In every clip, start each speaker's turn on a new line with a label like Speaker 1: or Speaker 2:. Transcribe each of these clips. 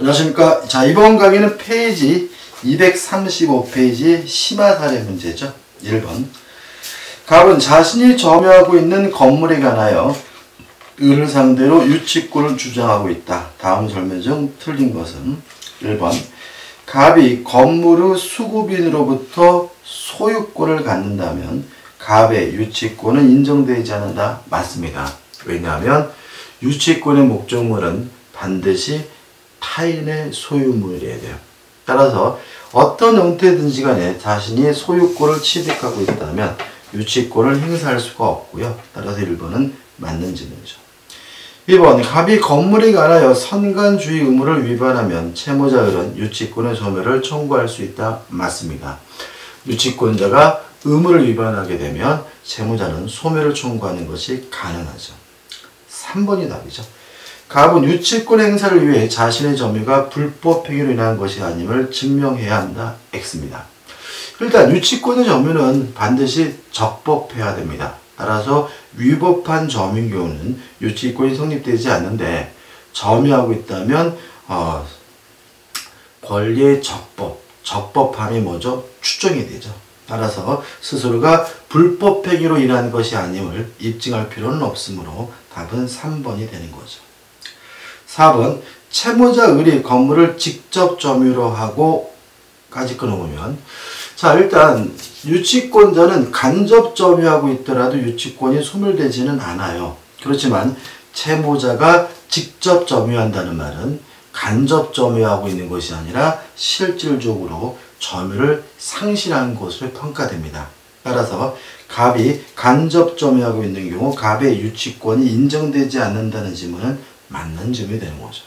Speaker 1: 안녕하십니까. 자, 이번 강의는 페이지 235페이지 심화 사례 문제죠. 1번. 갑은 자신이 점유하고 있는 건물에 관하여 을을 상대로 유치권을 주장하고 있다. 다음 설명 중 틀린 것은 1번. 갑이 건물의 수급인으로부터 소유권을 갖는다면 갑의 유치권은 인정되지 않는다. 맞습니다. 왜냐하면 유치권의 목적물은 반드시 타인의 소유물이어야 돼요. 따라서 어떤 형태든지 간에 자신이 소유권을 취득하고 있다면 유치권을 행사할 수가 없고요. 따라서 1번은 맞는 질문이죠. 2번 갑이 건물에 관하여 선관주의 의무를 위반하면 채무자들은 유치권의 소멸을 청구할 수 있다. 맞습니다. 유치권자가 의무를 위반하게 되면 채무자는 소멸을 청구하는 것이 가능하죠. 3번이 답이죠. 갑은 유치권 행사를 위해 자신의 점유가 불법 행위로 인한 것이 아님을 증명해야 한다. X입니다. 일단 유치권의 점유는 반드시 적법해야 됩니다. 따라서 위법한 점유인 경우는 유치권이 성립되지 않는데 점유하고 있다면 어, 권리의 적법, 적법함이 뭐죠? 추정이 되죠. 따라서 스스로가 불법 행위로 인한 것이 아님을 입증할 필요는 없으므로 답은 3번이 되는 거죠. 4번 채무자 을이 건물을 직접 점유로 하고 까지 끊어보면 자 일단 유치권자는 간접 점유하고 있더라도 유치권이 소멸되지는 않아요. 그렇지만 채무자가 직접 점유한다는 말은 간접 점유하고 있는 것이 아니라 실질적으로 점유를 상실한 것으로 평가됩니다. 따라서 갑이 간접 점유하고 있는 경우 갑의 유치권이 인정되지 않는다는 지문은 맞는 점이 되는 거죠.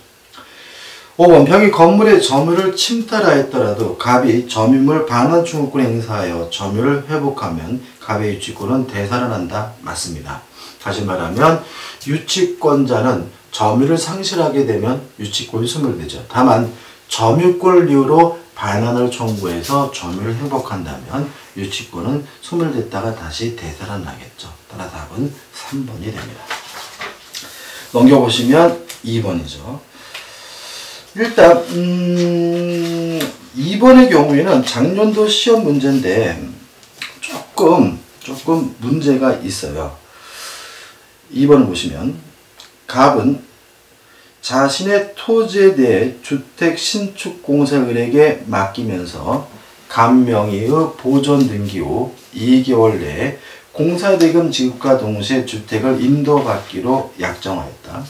Speaker 1: 5번 병이 건물의 점유를 침탈하였더라도 갑이 점유물 반환 충분권 행사하여 점유를 회복하면 갑의 유치권은 되살아난다. 맞습니다. 다시 말하면 유치권자는 점유를 상실하게 되면 유치권이 소멸되죠. 다만 점유권을 이유로 반환을 청구해서 점유를 회복한다면 유치권은 소멸됐다가 다시 되살아나겠죠. 따라 답은 3번이 됩니다. 넘겨보시면 2번이죠. 일단 음, 2번의 경우에는 작년도 시험 문제인데 조금 조금 문제가 있어요. 2번을 보시면 갑은 자신의 토지에 대해 주택 신축 공사을에게 맡기면서 감명의의 보존 등기 후 2개월 내에 공사대금 지급과 동시에 주택을 인도받기로 약정하였다.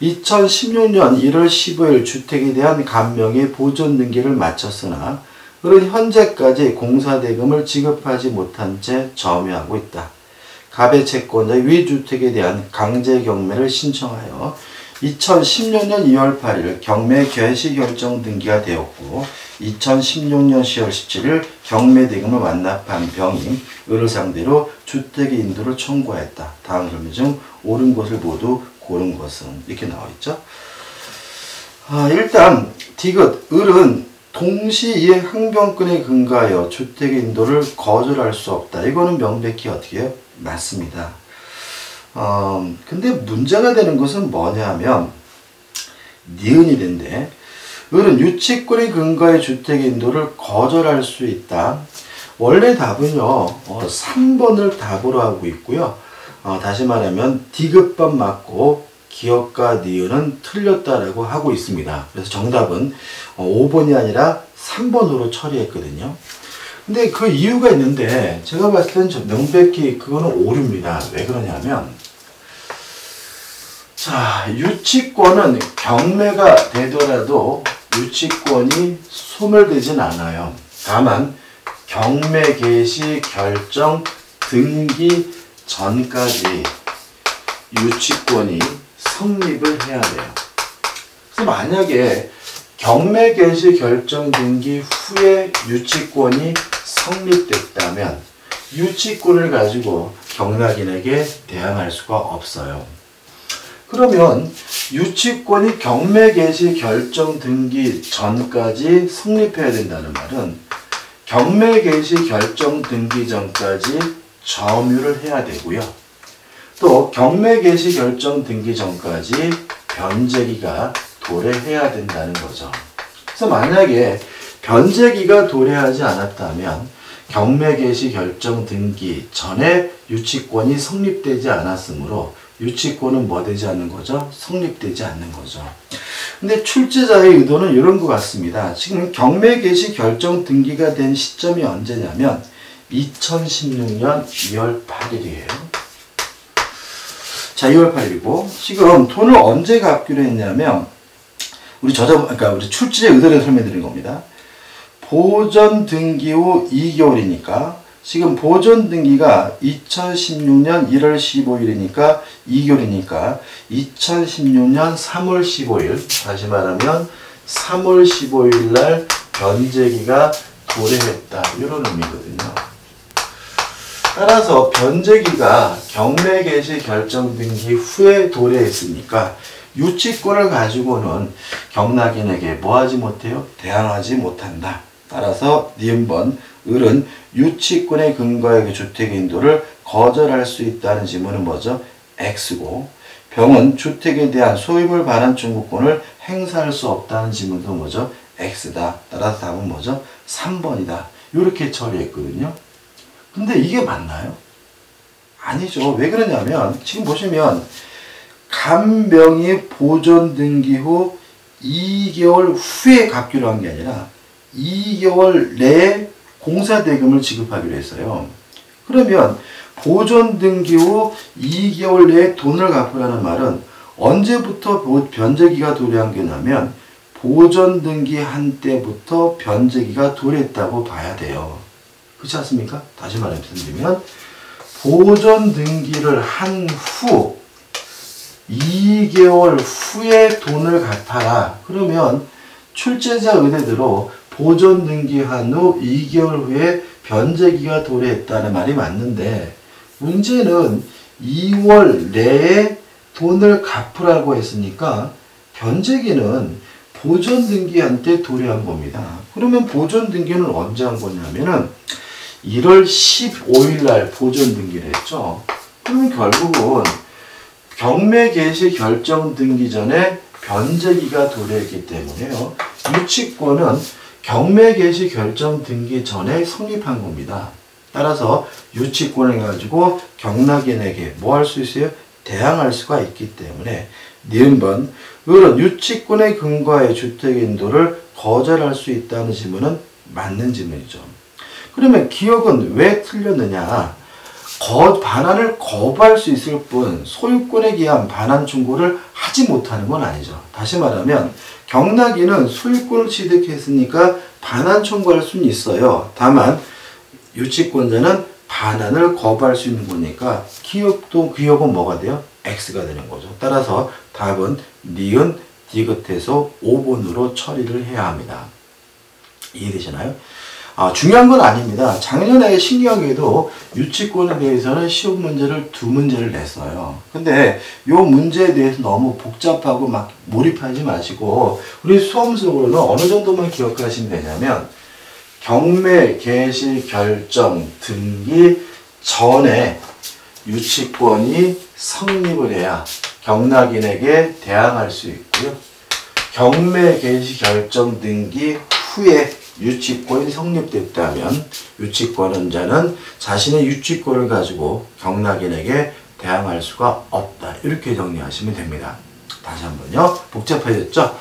Speaker 1: 2016년 1월 15일 주택에 대한 감명의 보존 등기를 마쳤으나 그는 현재까지 공사대금을 지급하지 못한 채 점유하고 있다. 갑의 채권자 위주택에 대한 강제 경매를 신청하여 2016년 2월 8일 경매 개시 결정 등기가 되었고 2016년 10월 17일 경매 대금을 완납한 병이 을을 상대로 주택의 인도를 청구하였다. 다음 설명 중 옳은 것을 모두 고른 것은 이렇게 나와 있죠. 아, 일단 디귿 을은 동시이행 항변권에 근거하여 주택의 인도를 거절할 수 없다. 이거는 명백히 어떻게 해요? 맞습니다. 어, 근데 문제가 되는 것은 뭐냐 하면 니은이 된데 을은 유치권의 근거의 주택 인도를 거절할 수 있다. 원래 답은요. 어, 3번을 답으로 하고 있고요. 어, 다시 말하면 디귿번 맞고 기억과 니은은 틀렸다라고 하고 있습니다. 그래서 정답은 어, 5번이 아니라 3번으로 처리했거든요. 근데 그 이유가 있는데 제가 봤을 때는 명백히 그거는 오류입니다. 왜 그러냐면 자 유치권은 경매가 되더라도 유치권이 소멸되진 않아요. 다만 경매 개시 결정 등기 전까지 유치권이 성립을 해야 돼요. 그래서 만약에 경매 개시 결정 등기 후에 유치권이 성립됐다면 유치권을 가지고 경락인에게 대항할 수가 없어요. 그러면 유치권이 경매 개시 결정 등기 전까지 성립해야 된다는 말은 경매 개시 결정 등기 전까지 점유를 해야 되고요. 또 경매 개시 결정 등기 전까지 변제기가 도래해야 된다는 거죠. 그래서 만약에 변제기가 도래하지 않았다면 경매 개시 결정 등기 전에 유치권이 성립되지 않았으므로 유치권은 뭐 되지 않는 거죠? 성립되지 않는 거죠. 근데 출제자의 의도는 이런 것 같습니다. 지금 경매 개시 결정 등기가 된 시점이 언제냐면 2016년 2월 8일이에요. 자, 2월 8일이고 지금 돈을 언제 갚기로 했냐면 우리 저자 그러니까 우리 출제자 의도를 설명드린 겁니다. 보전 등기 후 2개월이니까 지금 보존 등기가 2016년 1월 15일이니까 2개월이니까 2016년 3월 15일 다시 말하면 3월 15일 날 변제기가 도래했다 이런 의미거든요. 따라서 변제기가 경매 개시 결정 등기 후에 도래했으니까 유치권을 가지고는 경락인에게 뭐하지 못해요? 대항하지 못한다. 따라서 니은번 을은 유치권의 근거의 그 주택 인도를 거절할 수 있다는 지문은 뭐죠? X고 병은 주택에 대한 소유물 반환 청구권을 행사할 수 없다는 지문도 뭐죠? X다. 따라서 답은 뭐죠? 3번이다. 이렇게 처리했거든요. 근데 이게 맞나요? 아니죠. 왜 그러냐면 지금 보시면 간병이 보존 등기 후 2개월 후에 갚기로 한 게 아니라 2개월 내에 공사 대금을 지급하기로 했어요. 그러면 보존 등기 후 2개월 내에 돈을 갚으라는 말은 언제부터 변제기가 도래한 게냐면 보존 등기 한 때부터 변제기가 도래했다고 봐야 돼요. 그렇지 않습니까? 다시 말씀드리면 보존 등기를 한 후 2개월 후에 돈을 갚아라. 그러면 출제자 의뢰대로 보존 등기한 후 2개월 후에 변제기가 도래했다는 말이 맞는데 문제는 2월 내에 돈을 갚으라고 했으니까 변제기는 보존 등기한 때 도래한 겁니다. 그러면 보존 등기는 언제 한 거냐면은 1월 15일 날 보존 등기를 했죠. 그러면 결국은 경매 개시 결정 등기 전에 변제기가 도래했기 때문에요. 유치권은 경매 개시 결정 등기 전에 성립한 겁니다. 따라서 유치권을 가지고 경락인에게 뭐 할 수 있어요? 대항할 수가 있기 때문에 니은번 을은 유치권의 근거의 주택인도를 거절할 수 있다는 질문은 맞는 질문이죠. 그러면 기억은 왜 틀렸느냐? 거, 반환을 거부할 수 있을 뿐 소유권에 기한 반환 충고를 하지 못하는 건 아니죠. 다시 말하면 경락인은 소유권을 취득했으니까 반환 청구할 수는 있어요. 다만 유치권자는 반환을 거부할 수 있는 거니까 기업도 기업은 뭐가 돼요? X가 되는 거죠. 따라서 답은 니은 디귿에서 5번으로 처리를 해야 합니다. 이해되시나요? 아, 중요한 건 아닙니다. 작년에 신기하게도 유치권에 대해서는 시험 문제를 두 문제를 냈어요. 근데 이 문제에 대해서 너무 복잡하고 막 몰입하지 마시고 우리 수험적으로는 어느 정도만 기억하시면 되냐면 경매, 개시, 결정, 등기 전에 유치권이 성립을 해야 경락인에게 대항할 수 있고요. 경매, 개시, 결정, 등기 후에 유치권이 성립됐다면 유치권자는 자신의 유치권을 가지고 경락인에게 대항할 수가 없다. 이렇게 정리하시면 됩니다. 다시 한번요. 복잡해졌죠?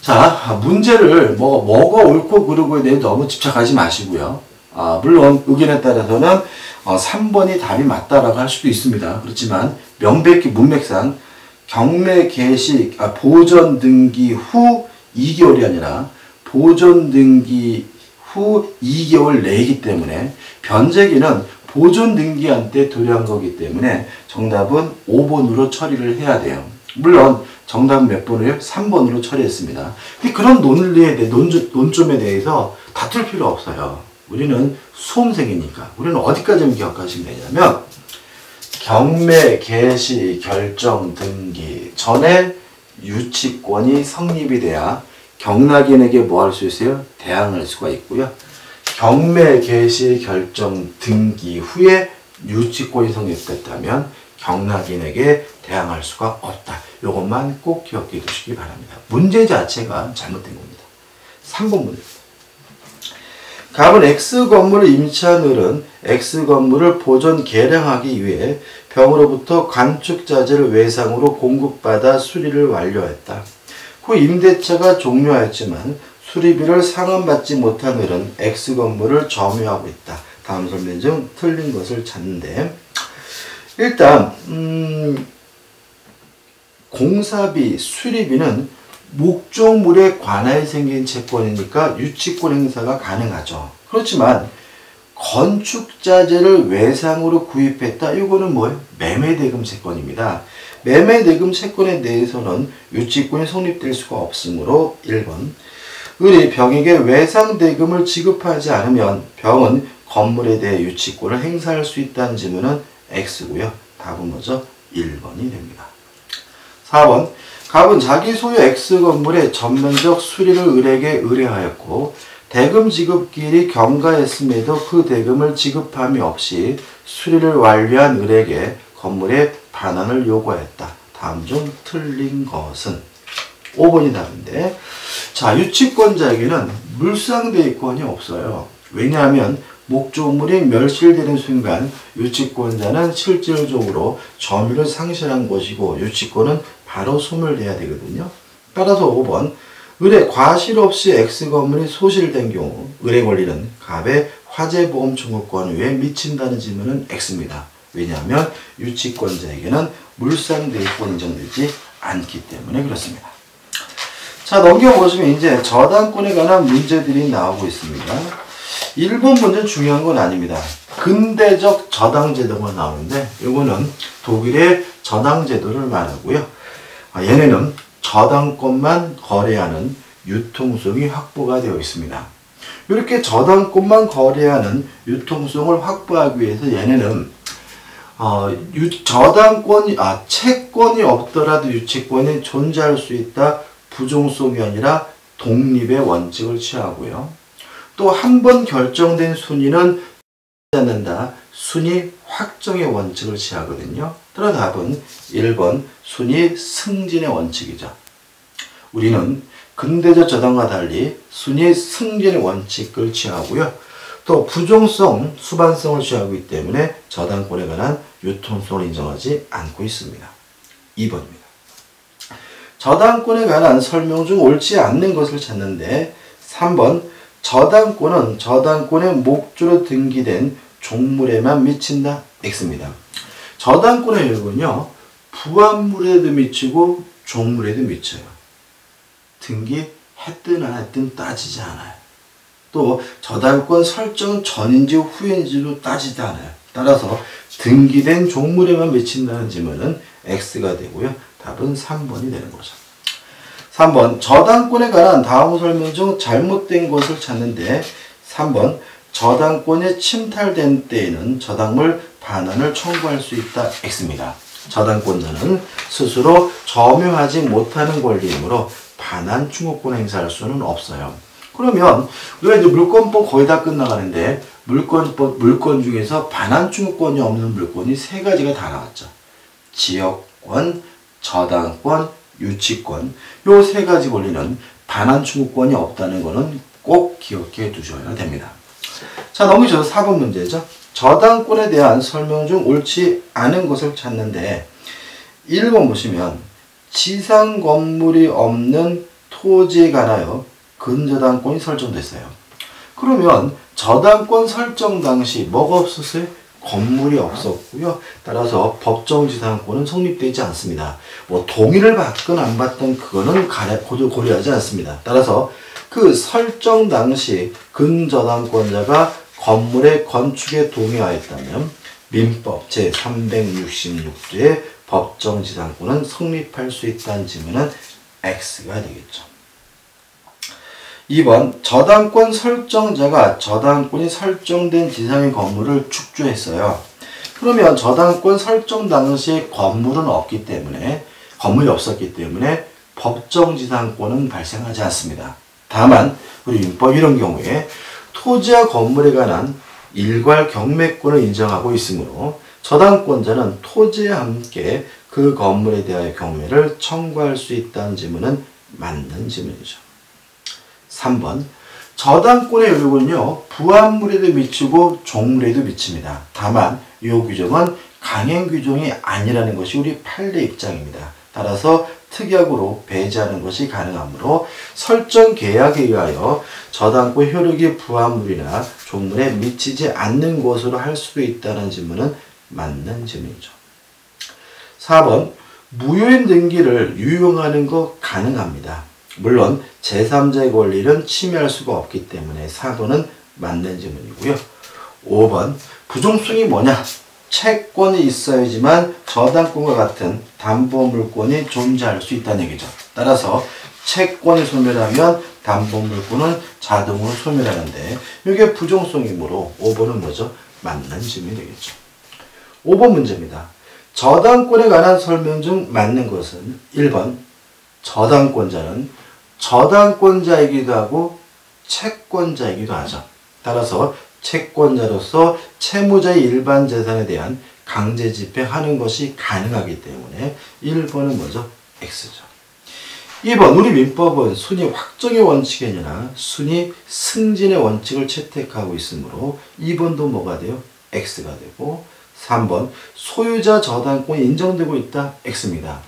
Speaker 1: 자, 문제를 뭐, 뭐가 옳고 그르고에 대해 너무 집착하지 마시고요. 아, 물론 의견에 따라서는 어, 3번이 답이 맞다라고 할 수도 있습니다. 그렇지만 명백히 문맥상 경매 개시, 아, 보전 등기 후 2개월이 아니라 보존 등기 후 2개월 내이기 때문에 변제기는 보존 등기한 때 도래한 거기 때문에 정답은 5번으로 처리를 해야 돼요. 물론 정답 몇 번을 3번으로 처리했습니다. 그런 논리에 대해 논조, 논점에 대해서 다툴 필요 없어요. 우리는 수험생이니까 우리는 어디까지 기억하시면 되냐면 경매, 개시, 결정, 등기 전에 유치권이 성립이 돼야 경락인에게 뭐 할 수 있어요? 대항할 수가 있고요. 경매 개시 결정 등기 후에 유치권이 성립됐다면 경락인에게 대항할 수가 없다. 이것만 꼭 기억해 두시기 바랍니다. 문제 자체가 잘못된 겁니다. 3번 문제입니다. 갑은 X 건물을 임차한 을은 X 건물을 보존 개량하기 위해 병으로부터 관축자재를 외상으로 공급받아 수리를 완료했다. 후 임대차가 종료하였지만 수리비를 상환받지 못한 을은 X 건물을 점유하고 있다. 다음 설명 중 틀린 것을 찾는데 일단 음, 공사비, 수리비는 목적물에 관하여 생긴 채권이니까 유치권 행사가 가능하죠. 그렇지만 건축자재를 외상으로 구입했다. 이거는 뭐예요? 매매대금 채권입니다. 매매 대금 채권에 대해서는 유치권이 성립될 수가 없으므로 1번 을이 병에게 외상 대금을 지급하지 않으면 병은 건물에 대해 유치권을 행사할 수 있다는 질문은 X고요. 답은 뭐죠? 1번이 됩니다. 4번 갑은 자기 소유 X 건물의 전면적 수리를 을에게 의뢰하였고 대금 지급기일이 경과했음에도 그 대금을 지급함이 없이 수리를 완료한 을에게 건물의 반환을 요구하였다. 다음 중 틀린 것은 5번이 답인데 자 유치권자에게는 물상대위권이 없어요. 왜냐하면 목조물이 멸실되는 순간 유치권자는 실질적으로 점유를 상실한 것이고 유치권은 바로 소멸돼야 되거든요. 따라서 5번 의뢰 과실 없이 X 건물이 소실된 경우 의뢰 권리는 갑의 화재보험 청구권 위에 미친다는 질문은 X입니다. 왜냐하면 유치권자에게는 물상대위권 인정되지 않기 때문에 그렇습니다. 자 넘겨보시면 이제 저당권에 관한 문제들이 나오고 있습니다. 1번 문제는 중요한 건 아닙니다. 근대적 저당제도가 나오는데 이거는 독일의 저당제도를 말하고요. 아, 얘네는 저당권만 거래하는 유통성이 확보가 되어 있습니다. 이렇게 저당권만 거래하는 유통성을 확보하기 위해서 얘네는 어, 유, 저당권이 아 채권이 없더라도 유치권이 존재할 수 있다 부종성이 아니라 독립의 원칙을 취하고요. 또 한 번 결정된 순위는 않는다. 순위 확정의 원칙을 취하거든요. 따라 답은 1번 순위 승진의 원칙이죠. 우리는 근대적 저당과 달리 순위 승진의 원칙을 취하고요. 또 부종성, 수반성을 취하기 때문에 저당권에 관한 유통성을 인정하지 않고 있습니다. 2번입니다. 저당권에 관한 설명 중 옳지 않는 것을 찾는데 3번 저당권은 저당권의 목조로 등기된 종물에만 미친다. X입니다. 저당권의 일은요. 부합물에도 미치고 종물에도 미쳐요. 등기 했든 안 했든 따지지 않아요. 또 저당권 설정 전인지 후인지도 따지지 않아요. 따라서 등기된 종물에만 미친다는 질문은 X가 되고요. 답은 3번이 되는 거죠. 3번 저당권에 관한 다음 설명 중 잘못된 것을 찾는데 3번 저당권이 침탈된 때에는 저당물 반환을 청구할 수 있다 X입니다. 저당권자는 스스로 점유하지 못하는 권리이므로 반환 충고권 행사할 수는 없어요. 그러면 우리가 이제 물권법 거의 다 끝나가는데 물권법 물권 중에서 반환 충고권이 없는 물권이 세 가지가 다 나왔죠. 지역권, 저당권, 유치권 요 세 가지 권리는 반환 충고권이 없다는 것은 꼭 기억해 두셔야 됩니다. 자 넘기셔서 4번 문제죠. 저당권에 대한 설명 중 옳지 않은 것을 찾는데 1번 보시면 지상 건물이 없는 토지에 관하여 근저당권이 설정됐어요. 그러면 저당권 설정 당시 뭐가 없었어요? 건물이 없었고요. 따라서 법정지상권은 성립되지 않습니다. 뭐 동의를 받건 안 받던 그거는 고려하지 않습니다. 따라서 그 설정 당시 근저당권자가 건물의 건축에 동의하였다면 민법 제366조의 법정지상권은 성립할 수 있다는 질문은 X가 되겠죠. 2번 저당권 설정자가 저당권이 설정된 지상의 건물을 축조했어요. 그러면 저당권 설정 당시에 건물은 없기 때문에 건물이 없었기 때문에 법정 지상권은 발생하지 않습니다. 다만 우리 민법 이런 경우에 토지와 건물에 관한 일괄 경매권을 인정하고 있으므로 저당권자는 토지와 함께 그그 건물에 대하여 경매를 청구할 수 있다는 지문은 맞는 지문이죠. 3번 저당권의 효력은요 부합물에도 미치고 종물에도 미칩니다. 다만 이 규정은 강행 규정이 아니라는 것이 우리 판례 입장입니다. 따라서 특약으로 배제하는 것이 가능하므로 설정 계약에 의하여 저당권 효력이 부합물이나 종물에 미치지 않는 것으로 할 수도 있다는 질문은 맞는 질문이죠. 4번 무효인 등기를 유용하는 것 가능합니다. 물론 제3자의 권리는 침해할 수가 없기 때문에 4번은 맞는 질문이고요. 5번 부종성이 뭐냐? 채권이 있어야지만 저당권과 같은 담보물권이 존재할 수 있다는 얘기죠. 따라서 채권이 소멸하면 담보물권은 자동으로 소멸하는데 이게 부종성이므로 5번은 뭐죠? 맞는 질문이 되겠죠. 5번 문제입니다. 저당권에 관한 설명 중 맞는 것은 1번 저당권자는 저당권자이기도 하고 채권자이기도 하죠. 따라서 채권자로서 채무자의 일반 재산에 대한 강제 집행하는 것이 가능하기 때문에 1번은 뭐죠? X죠. 2번 우리 민법은 순위 확정의 원칙이 아니라 순위 승진의 원칙을 채택하고 있으므로 2번도 뭐가 돼요? X가 되고 3번 소유자 저당권이 인정되고 있다. X입니다.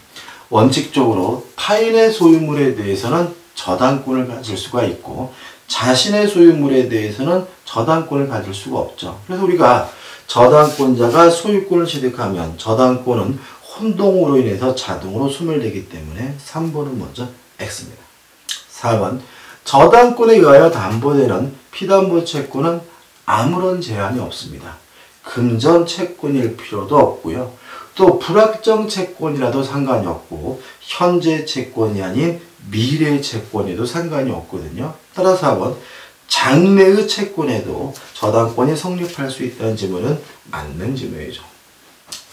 Speaker 1: 원칙적으로 타인의 소유물에 대해서는 저당권을 가질 수가 있고 자신의 소유물에 대해서는 저당권을 가질 수가 없죠. 그래서 우리가 저당권자가 소유권을 취득하면 저당권은 혼동으로 인해서 자동으로 소멸되기 때문에 3번은 먼저 X입니다. 4번 저당권에 의하여 담보되는 피담보 채권은 아무런 제한이 없습니다. 금전 채권일 필요도 없고요. 또 불확정 채권이라도 상관이 없고 현재 채권이 아닌 미래 채권에도 상관이 없거든요. 따라서 4번 장래의 채권에도 저당권이 성립할 수 있다는 질문은 맞는 질문이죠.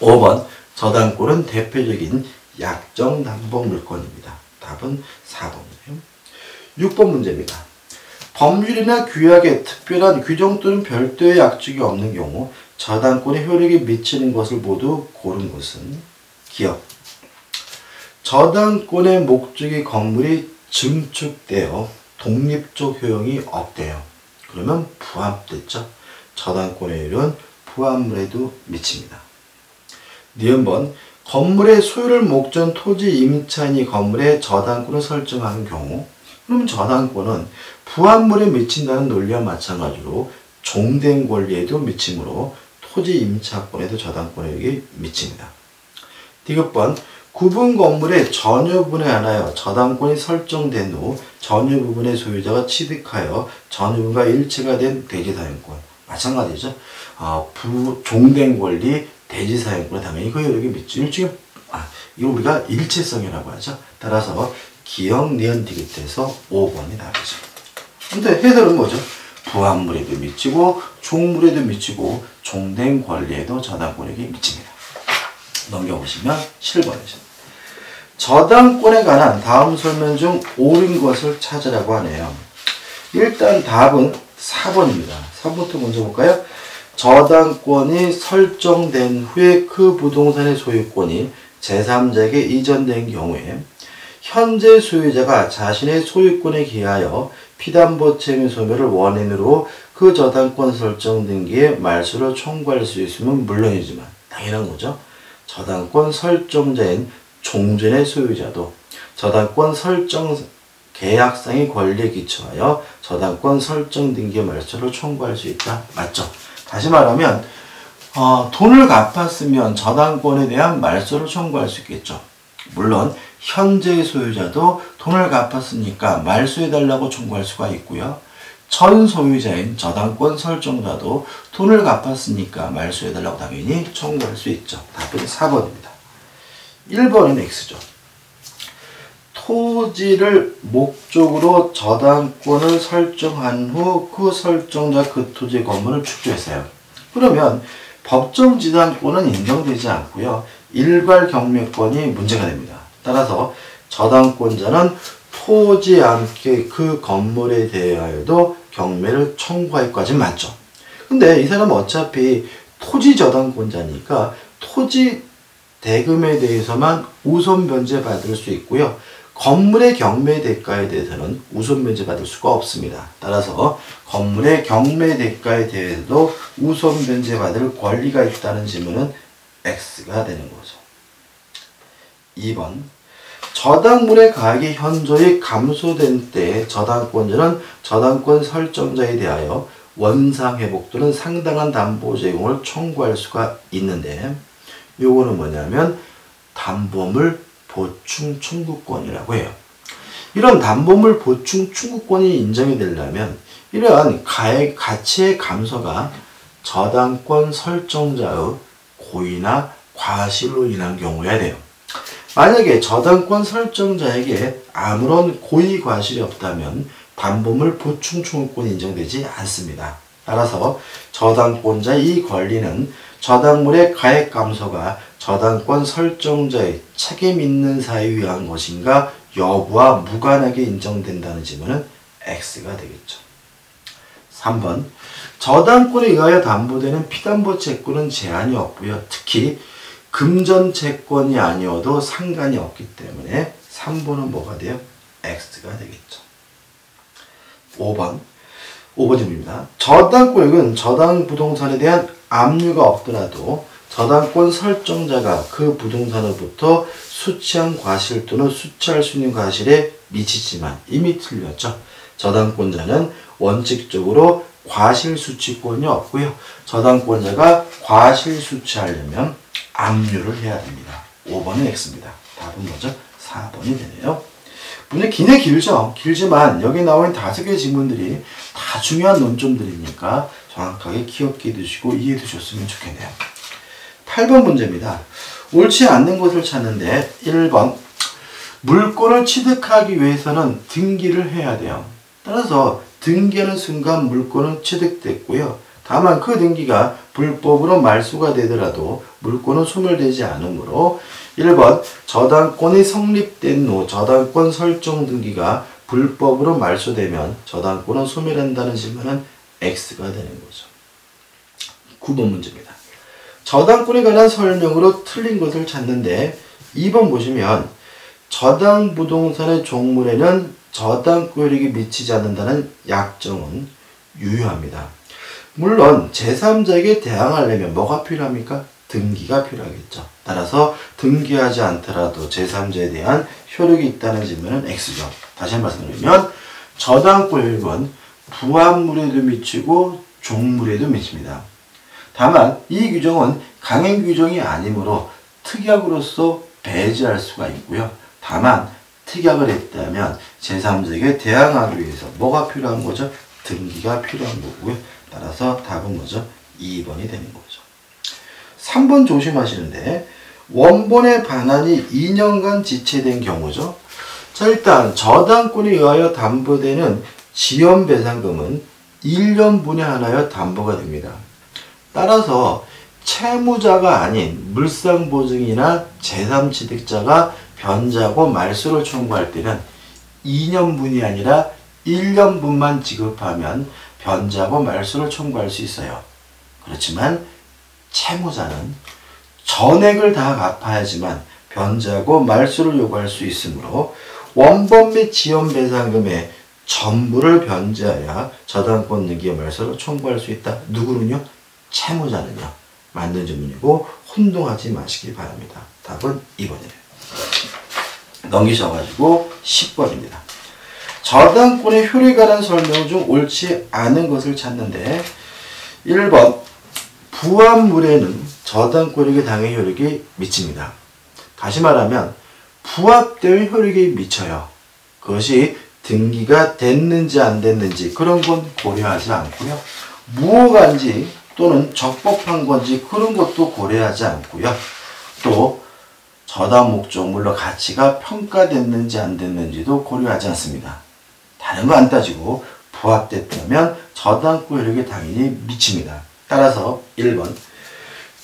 Speaker 1: 5번 저당권은 대표적인 약정 담보 물건입니다. 답은 4번이에요. 6번 문제입니다. 법률이나 규약에 특별한 규정 또는 별도의 약속이 없는 경우 저당권의 효력이 미치는 것을 모두 고른 것은 기업. 저당권의 목적이 건물이 증축되어 독립적 효용이 없대요. 그러면 부합됐죠. 저당권의 효력은 부합물에도 미칩니다. 니은 번 건물의 소유를 목전 토지 임차인이 건물의 저당권을 설정하는 경우 그러면 저당권은 부합물에 미친다는 논리와 마찬가지로 종된 권리에도 미치므로 토지 임차권에도 저당권에 미칩니다. 디귿번 구분 건물의 전유 부분에 한하여 저당권이 설정된 후 전유 부분의 소유자가 취득하여 전유 부분과 일체가 된 대지사용권 마찬가지죠. 어, 부, 종된 권리 대지사용권에 당연히 그 효력이 미치 일종의 아, 이거 우리가 일체성이라고 하죠. 따라서 기억, 니은, 디귿에서 5번이 답이죠. 근데 해설은 뭐죠? 부합물에도 미치고 종물에도 미치고 종된 권리에도 저당권에게 미칩니다. 넘겨보시면 7번이죠. 저당권에 관한 다음 설명 중 옳은 것을 찾으라고 하네요. 일단 답은 4번입니다. 3번부터 먼저 볼까요? 저당권이 설정된 후에 그 부동산의 소유권이 제3자에게 이전된 경우에 현재 소유자가 자신의 소유권에 기하여 피담보 채무 소멸을 원인으로 그 저당권 설정 등기에 말소를 청구할 수 있으면 물론이지만 당연한 거죠. 저당권 설정자인 종전의 소유자도 저당권 설정 계약상의 권리에 기초하여 저당권 설정 등기 말소를 청구할 수 있다. 맞죠? 다시 말하면 어, 돈을 갚았으면 저당권에 대한 말소를 청구할 수 있겠죠. 물론 현재 소유자도 돈을 갚았으니까 말소해달라고 청구할 수가 있고요. 전 소유자인 저당권 설정자도 돈을 갚았으니까 말소해달라고 당연히 청구할 수 있죠. 답은 4번입니다. 1번은 X죠. 토지를 목적으로 저당권을 설정한 후 그 설정자 그 토지 건물을 축조했어요. 그러면 법정 지당권은 인정되지 않고요. 일괄 경매권이 문제가 됩니다. 따라서 저당권자는 토지 함께 그 건물에 대하여도 경매를 청구할 것까지 맞죠. 근데 이 사람은 어차피 토지 저당권자니까 토지 대금에 대해서만 우선 변제 받을 수 있고요. 건물의 경매 대가에 대해서는 우선 변제 받을 수가 없습니다. 따라서 건물의 경매 대가에 대해서도 우선 변제 받을 권리가 있다는 질문은 X가 되는 거죠. 2번 저당물의 가액이 현저히 감소된 때 저당권자는 저당권 설정자에 대하여 원상회복 또는 상당한 담보 제공을 청구할 수가 있는데 요거는 뭐냐면 담보물 보충 청구권이라고 해요. 이런 담보물 보충 청구권이 인정이 되려면 이러한 가액 가치의 감소가 저당권 설정자의 고의나 과실로 인한 경우여야 돼요. 만약에 저당권 설정자에게 아무런 고의 과실이 없다면 담보물 보충 청구권이 인정되지 않습니다. 따라서 저당권자의 이 권리는 저당물의 가액 감소가 저당권 설정자의 책임 있는 사에 의한 것인가 여부와 무관하게 인정된다는 질문은 X가 되겠죠. 3번 저당권에 의하여 담보되는 피담보 채권은 제한이 없고요. 특히 금전 채권이 아니어도 상관이 없기 때문에 3번은 뭐가 돼요? X가 되겠죠. 5번 5번입니다. 저당권은 저당 부동산에 대한 압류가 없더라도 저당권 설정자가 그 부동산으로부터 수취한 과실 또는 수취할 수 있는 과실에 미치지만 이미 틀렸죠. 저당권자는 원칙적으로 과실 수취권이 없고요. 저당권자가 과실 수취하려면 압류를 해야 됩니다. 5번은 X입니다. 답은 뭐죠? 4번이 되네요. 문제 기네 길죠? 길지만 여기 나온 다섯 개 지문들이 다 중요한 논점들이니까 정확하게 기억해 두시고 이해해 두셨으면 좋겠네요. 8번 문제입니다. 옳지 않는 것을 찾는데 1번 물건을 취득하기 위해서는 등기를 해야 돼요. 따라서 등기하는 순간 물건은 취득됐고요. 다만 그 등기가 불법으로 말소가 되더라도 물건은 소멸되지 않으므로 1번 저당권이 성립된 후 저당권 설정 등기가 불법으로 말소되면 저당권은 소멸한다는 질문은 X가 되는 거죠. 9번 문제입니다. 저당권에 관한 설명으로 틀린 것을 찾는데 2번 보시면 저당 부동산의 종물에는 저당권익이 미치지 않는다는 약정은 유효합니다. 물론 제3자에게 대항하려면 뭐가 필요합니까? 등기가 필요하겠죠. 따라서 등기하지 않더라도 제3자에 대한 효력이 있다는 질문은 X죠. 다시 한번 말씀드리면 저당권익은 부합물에도 미치고 종물에도 미칩니다. 다만 이 규정은 강행 규정이 아니므로 특약으로서 배제할 수가 있고요. 다만 특약을 했다면 제3자에게 대항하기 위해서 뭐가 필요한 거죠? 등기가 필요한 거고요. 따라서 답은 뭐죠? 2번이 되는 거죠. 3번 조심하시는데 원본의 반환이 2년간 지체된 경우죠. 자 일단 저당권에 의하여 담보되는 지연배상금은 1년 분에 하나여 담보가 됩니다. 따라서 채무자가 아닌 물상보증이나 제3취득자가 변자고 말소를 청구할 때는 2년분이 아니라 1년분만 지급하면 변자고 말소를 청구할 수 있어요. 그렇지만 채무자는 전액을 다 갚아야지만 변자고 말소를 요구할 수 있으므로 원본 및 지연배상금의 전부를 변제하여 저당권 등기의 말소를 청구할 수 있다. 누구는요? 채무자는요. 만든 질문이고 혼동하지 마시기 바랍니다. 답은 2번이에요. 넘기셔가지고 10번입니다. 저당권의 효력에 관한 설명 중 옳지 않은 것을 찾는데 1번 부합물에는 저당권에게 당의 효력이 미칩니다. 다시 말하면 부합된 효력이 미쳐요. 그것이 등기가 됐는지 안 됐는지 그런 건 고려하지 않고요. 무효간지 또는 적법한 건지 그런 것도 고려하지 않고요. 또 저당 목적물로 가치가 평가됐는지 안 됐는지도 고려하지 않습니다. 다른 거 안 따지고 부합됐다면 저당권 효력이 당연히 미칩니다. 따라서 1번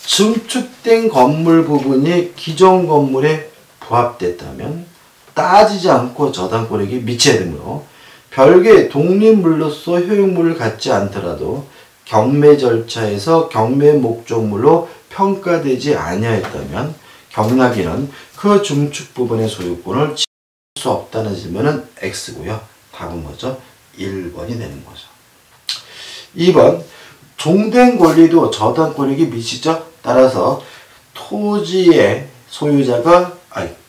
Speaker 1: 증축된 건물 부분이 기존 건물에 부합됐다면 따지지 않고 저당권에게 미쳐야 되므로 별개 독립물로서 효용물을 갖지 않더라도 경매 절차에서 경매 목적물로 평가되지 아니하였다면 경락인은 그 중축 부분의 소유권을 취할 수 없다는 질문은 X고요. 답은 뭐죠? 1번이 되는 거죠. 2번 종된 권리도 저당 권익이 미치죠. 따라서 토지의 소유자가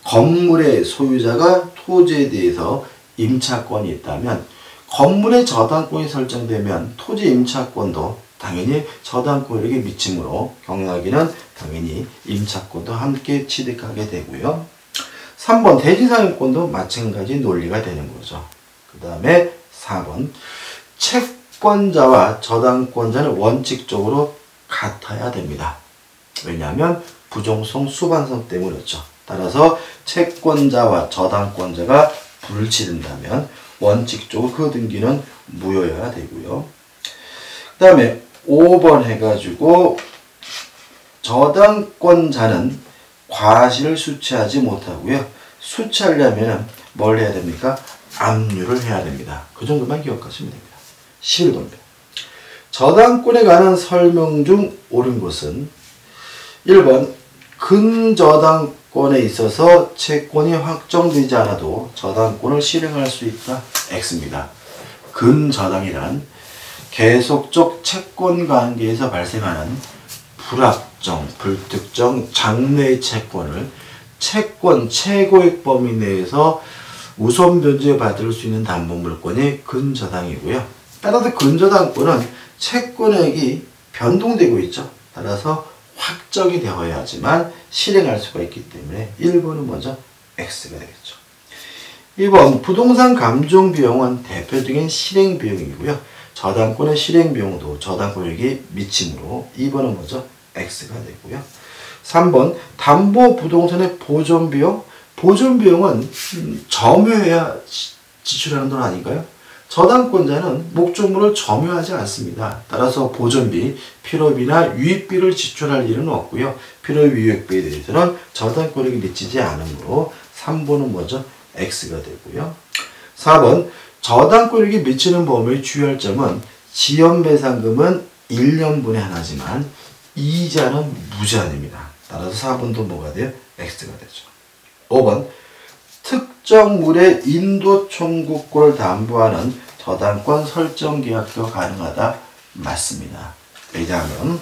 Speaker 1: 건물의 소유자가 토지에 대해서 임차권이 있다면 건물의 저당권이 설정되면 토지 임차권도 당연히 저당권에게 미치므로 경락인은 당연히 임차권도 함께 취득하게 되고요. 3번 대지상권도 마찬가지 논리가 되는 거죠. 그 다음에 4번 채권자와 저당권자는 원칙적으로 같아야 됩니다. 왜냐하면 부정성 수반성 때문이었죠. 따라서 채권자와 저당권자가 불치된다면 원칙적으로 그 등기는 무효여야 되고요. 그 다음에 5번 해가지고 저당권자는 과실을 수취하지 못하고요. 수취하려면 뭘 해야 됩니까? 압류를 해야 됩니다. 그 정도만 기억하시면 됩니다. 11번입니다. 저당권에 관한 설명 중 옳은 것은 1번 근저당 권에 있어서 채권이 확정되지 않아도 저당권을 실행할 수 있다. X입니다. 근저당이란 계속적 채권 관계에서 발생하는 불합정, 불특정, 장래의 채권을 채권 최고액 범위 내에서 우선 변제받을 수 있는 담보물권이 근저당이고요. 따라서 근저당권은 채권액이 변동되고 있죠. 따라서 확정이 되어야지만 실행할 수가 있기 때문에 1번은 먼저 X가 되겠죠. 2번 부동산 감정 비용은 대표적인 실행 비용이고요. 저당권의 실행 비용도 저당권에게 미치므로 2번은 먼저 X가 되고요. 3번 담보 부동산의 보존 비용 보존 비용은 음, 점유해야 지출하는 돈 아닌가요? 저당권자는 목적물을 점유하지 않습니다. 따라서 보존비, 필요비나 유익비를 지출할 일은 없고요. 필요비, 유익비에 대해서는 저당권에게 미치지 않으므로 3번은 먼저 X가 되고요. 4번 저당권에게 미치는 범위의 주요할 점은 지연배상금은 1년분의 하나지만 이자는 무제한입니다. 따라서 4번도 뭐가 돼요? X가 되죠. 5번 특정물의 인도 청구권을 담보하는 저당권 설정 계약도 가능하다. 맞습니다. 왜냐하면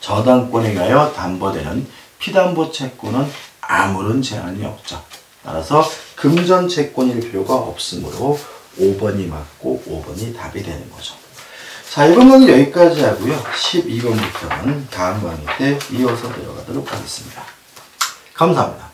Speaker 1: 저당권에 가여 담보되는 피담보 채권은 아무런 제한이 없죠. 따라서 금전 채권일 필요가 없으므로 5번이 맞고 5번이 답이 되는 거죠. 자, 이번 건 여기까지 하고요. 12번부터는 다음 강의 때 이어서 들어가도록 하겠습니다. 감사합니다.